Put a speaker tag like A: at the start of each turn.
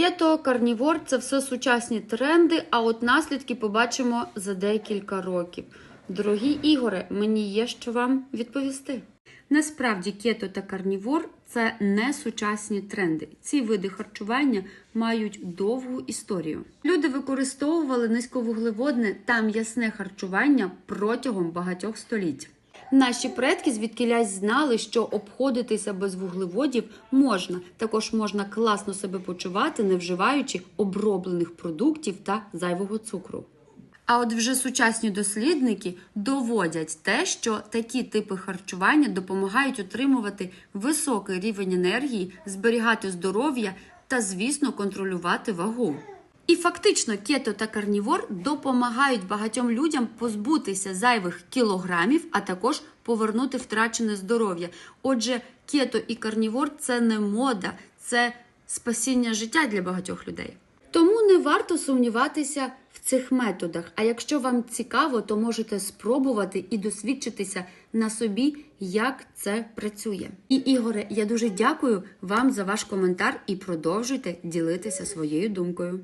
A: Кето, карнівор це все сучасні тренди, а от наслідки побачимо за декілька років. Дорогі Ігоре, мені є що вам відповісти. Насправді кето та карнівор це не сучасні тренди. Ці види харчування мають довгу історію. Люди використовували низьковуглеводне та м'ясне харчування протягом багатьох століть. Наші предки звідкілясь знали, що обходитися без вуглеводів можна. Також можна класно себе почувати, не вживаючи оброблених продуктів та зайвого цукру. А от вже сучасні дослідники доводять те, що такі типи харчування допомагають утримувати високий рівень енергії, зберігати здоров'я та, звісно, контролювати вагу. І фактично кето та карнівор допомагають багатьом людям позбутися зайвих кілограмів, а також повернути втрачене здоров'я. Отже, кето і карнівор це не мода, це спасіння життя для багатьох людей. Тому не варто сумніватися в цих методах. А якщо вам цікаво, то можете спробувати і досвідчитися на собі, як це працює. І Ігоре, я дуже дякую вам за ваш коментар і продовжуйте ділитися своєю думкою.